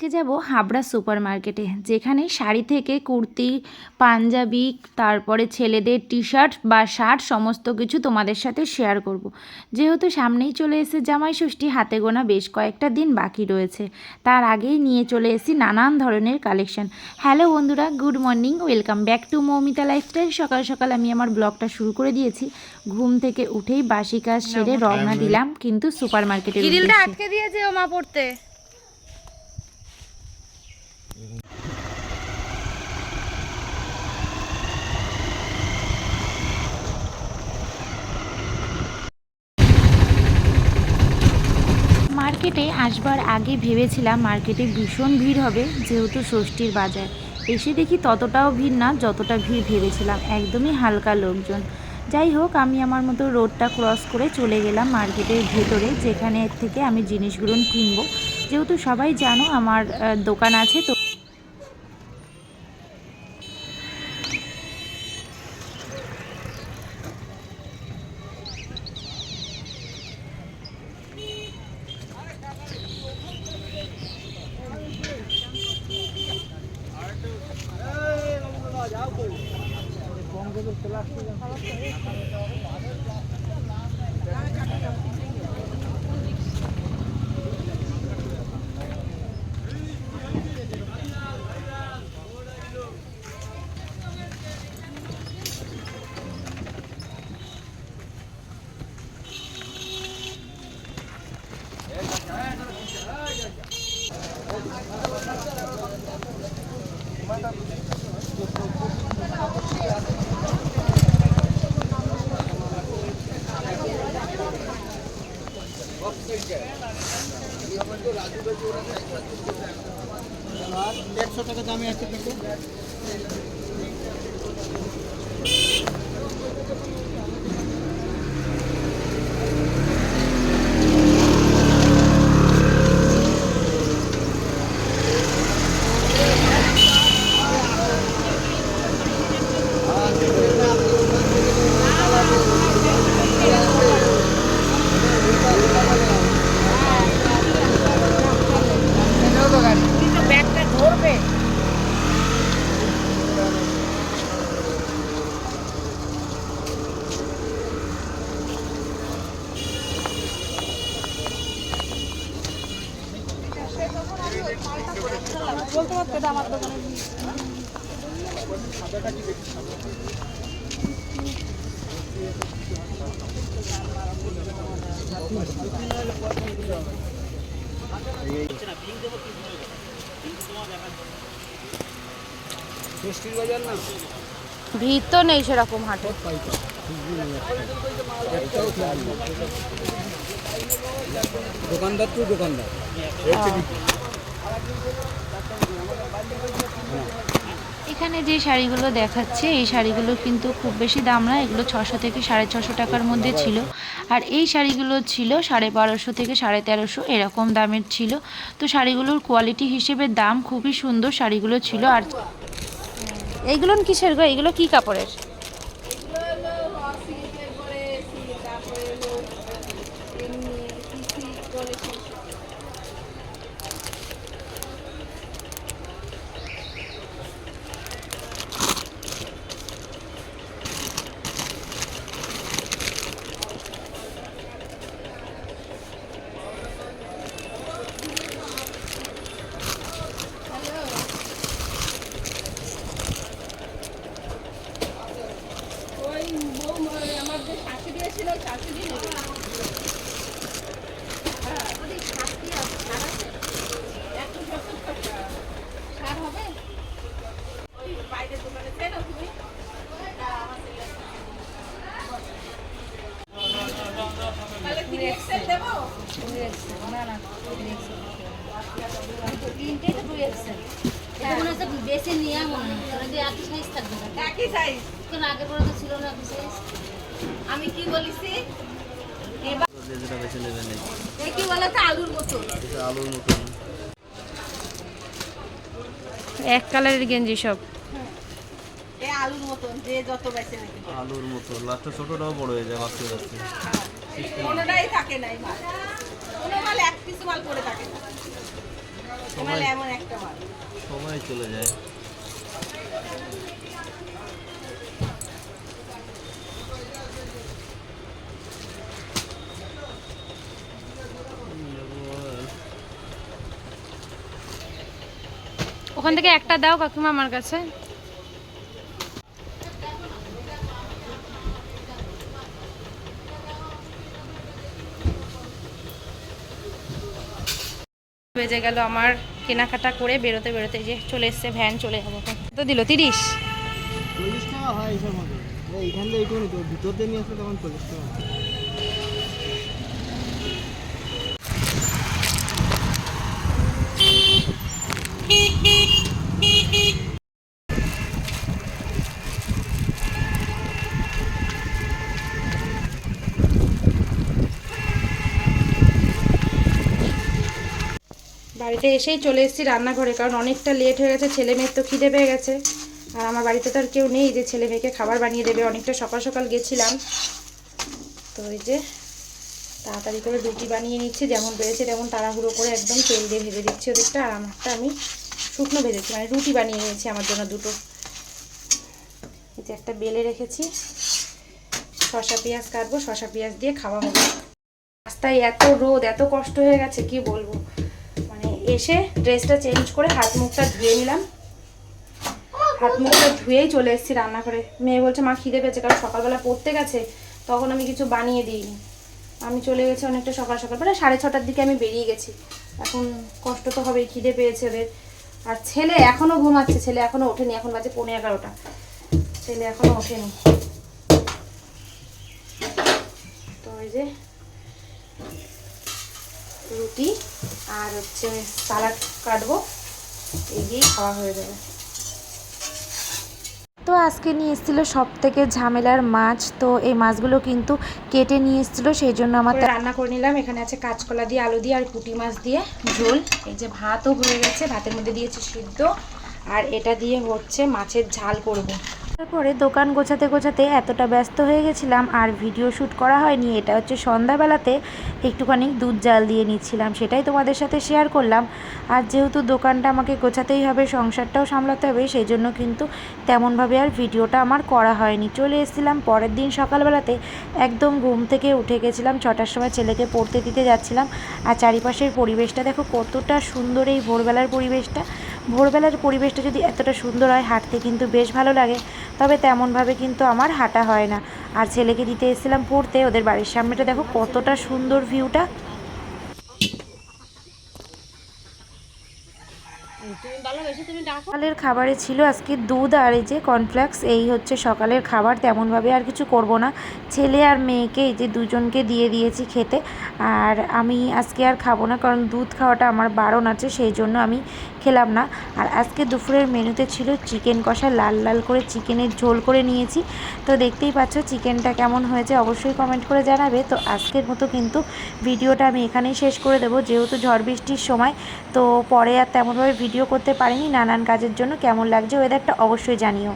আজকে যাব হাবড়া সুপার মার্কেটে যেখানে শাড়ি থেকে কুর্তি পাঞ্জাবি তারপরে ছেলেদের টি শার্ট বা শার্ট সমস্ত কিছু তোমাদের সাথে শেয়ার করব। যেহেতু সামনেই চলে এসে জামাই ষষ্ঠী হাতে গোনা বেশ কয়েকটা দিন বাকি রয়েছে। তার আগেই নিয়ে চলে এসেছি নানান ধরনের কালেকশন। হ্যালো বন্ধুরা good morning welcome back to Moumita lifestyle. সকাল সকাল আমি আমার ব্লগটা শুরু করে দিয়েছি। ঘুম থেকে উঠেই বাসি কাজ সেরে রওনা দিলাম কিন্তু সুপার মার্কেটে আটকে দিয়েছে ও মা পড়তে। মার্কেটে আসবার আগে ভেবেছিলাম মার্কেটে ভীষণ ভিড় হবে, যেহেতু ষষ্ঠীর বাজার। এসে দেখি ততটাও ভিড় না, যতটা ভিড় ভেবেছিলাম। একদমই হালকা লোকজন। যাই হোক, আমি আমার মতো রোডটা ক্রস করে চলে গেলাম মার্কেটের ভেতরে, যেখানে থেকে আমি জিনিসগুলো কিনবো। যেহেতু সবাই জানো আমার দোকান আছে, তো চলে আসছে একশো টাকা দামে আছে দেখো। বলতে পারতো এটা আমার দোকানে। ভিড় তো নেই সেরকম হাটে। দোকানদার টু দোকানদার। এখানে যে শাড়িগুলো দেখাচ্ছে, এই শাড়িগুলো কিন্তু খুব বেশি দাম না, এগুলো ছশো থেকে সাড়ে ছশো টাকার মধ্যে ছিল। আর এই শাড়িগুলো ছিল সাড়ে বারোশো থেকে সাড়ে তেরোশো, এরকম দামের ছিল। তো শাড়িগুলোর কোয়ালিটি হিসেবে দাম খুবই সুন্দর শাড়িগুলো ছিল। আর এইগুলো কিসের গো? এইগুলো কি কাপড়ের এটা মনে হচ্ছে বেশি নেওয়া মনে হয় তোরা যে একই সাইজ থাকবে একই সাইজ কেন আগে পরে তো ছিল না একই সাইজ আমি কি বলেছি? যেটা বেছে নেবেন কি বলে আলুর মতো। আলুর মতন এক কালারের গেঞ্জি সব। এ আলুর মতন যে যত বেছে আলুর মতো লাস্টে ছোটটাও বড় হয়ে যায় বাঁচতে বাঁচতে কোনোটাই থাকে নাই মাল। কোনো মাল এক পিস মাল পড়ে থাকে না। সবাই এমন একটা মাল। সবাই চলে যায়। ওখান থেকে একটা দাও কাকিমা আমার কাছে। বেজে গেল আমার কেনাকাটা করে বেরোতে বেরোতে যে চলে এসছে ভ্যান চলে যাব দিল? তিরিশ? চল্লিশ টাকা হয় এইসব মতো থেকে তো, ভিতর দিয়ে নিয়ে আসলে তখন চল্লিশ টাকা বাড়িতে এসেই চলে এসেছি রান্নাঘরে, কারণ অনেকটা লেট হয়ে গেছে, ছেলে মেয়ের তো খিদে পেয়ে গেছে। আর আমার বাড়িতে তো আর কেউ নেই, যে ছেলে মেয়েকে খাবার বানিয়ে দেবে, অনেকটা সকাল সকাল গেছিলাম। তো এই যে তাড়াতাড়ি করে রুটি বানিয়ে নিচ্ছি, যেমন পেরেছে তেমন তাড়াহুড়ো করে একদম তেল দিয়ে ভেজে দিচ্ছি ওদেরটা, আর আমারটা আমি শুকনো ভেজেছি মানে রুটি বানিয়ে নিয়েছি আমার জন্য দুটো। এই যে একটা বেলে রেখেছি শশা পেঁয়াজ কাটবো শশা পেঁয়াজ দিয়ে খাওয়া হবে রাস্তায় এত রোদ, এত কষ্ট হয়ে গেছে, কি বলব? এসে ড্রেসটা চেঞ্জ করে হাত মুখটা ধুয়ে নিলাম। হাত মুখটা ধুয়েই চলে এসেছি রান্নাঘরে। মেয়ে বলছে, মা, খিদে পেয়েছে, কারণ সকালবেলা পড়তে গেছে, তখন আমি কিছু বানিয়ে দিইনি। আমি চলে গেছি অনেকটা সকাল সকাল মানে সাড়ে ছটার দিকে আমি বেরিয়ে গেছি। এখন কষ্ট তো হবেই, খিদে পেয়েছে ওদের। আর ছেলে এখনও ঘুমাচ্ছে, ছেলে এখনও ওঠেনি, এখন বাজে পনেরো এগারোটা। ছেলে এখনও ওঠেনি। তো ওই যে রুটি আর হচ্ছে সালাড কাটবো। এই খাওয়া হয়ে যাবে। তো আজকে নিয়ে এসেছিল সব থেকে ঝামেলার মাছ। তো এই মাছগুলো কিন্তু কেটে নিয়ে এসেছিল সেই জন্য আমার রান্না করে নিলাম। এখানে আছে কাঁচকলা দিয়ে আলু দিয়ে আর পুঁটি মাছ দিয়ে ঝোল। এই যে ভাতও হয়ে গেছে ভাতের মধ্যে দিয়েছি সিদ্ধ। আর এটা দিয়ে হচ্ছে মাছের ঝাল করব। তারপরে দোকান গোছাতে গোছাতে এতটা ব্যস্ত হয়ে গেছিলাম আর ভিডিও শ্যুট করা হয়নি, এটা হচ্ছে সন্ধ্যাবেলাতে একটুখানি দুধ জাল দিয়ে নিচ্ছিলাম, সেটাই তোমাদের সাথে শেয়ার করলাম। আর যেহেতু দোকানটা আমাকে গোছাতেই হবে, সংসারটাও সামলাতে হবে, সেই জন্য কিন্তু তেমনভাবে আর ভিডিওটা আমার করা হয়নি। চলে এসেছিলাম পরের দিন সকালবেলাতে, একদম ঘুম থেকে উঠে গেছিলাম, ছটার সময় ছেলেকে পড়তে দিতে যাচ্ছিলাম। আর চারিপাশের পরিবেশটা দেখো কতটা সুন্দর এই ভোরবেলার পরিবেশটা। ভোরবেলার পরিবেশটা যদি এতটা সুন্দর হয়, হাঁটতে কিন্তু বেশ ভালো লাগে। তবে তেমনভাবে কিন্তু আমার হাঁটা হয় না। আর ছেলেকে দিতে এসেছিলাম পড়তে, ওদের বাড়ির সামনেটা দেখো কতটা সুন্দর ভিউটা। সকালের খাবারে ছিল আজকে দুধ আর এই যে কর্নফ্লেক্স এই হচ্ছে সকালের খাবার, তেমনভাবে আর কিছু করব না। ছেলে আর মেয়েকে, এই যে দুজনকে দিয়ে দিয়েছি খেতে। আর আমি আজকে আর খাব না, কারণ দুধ খাওয়াটা আমার বারণ আছে, সেই জন্য আমি খেলাম না। আর আজকে দুপুরের মেনুতে ছিল চিকেন কষা, লাল লাল করে চিকেনের ঝোল করে নিয়েছি। তো দেখতেই পাচ্ছ চিকেনটা কেমন হয়েছে, অবশ্যই কমেন্ট করে জানাবে। তো আজকের মতো কিন্তু ভিডিওটা আমি এখানেই শেষ করে দেবো। যেহেতু ঝড় বৃষ্টির সময়, তো পরে আর তেমনভাবে ভিডিও করতে পারিনি। নানান কাজের জন্য কেমন লাগছে ওয়েদারটা অবশ্যই জানিও।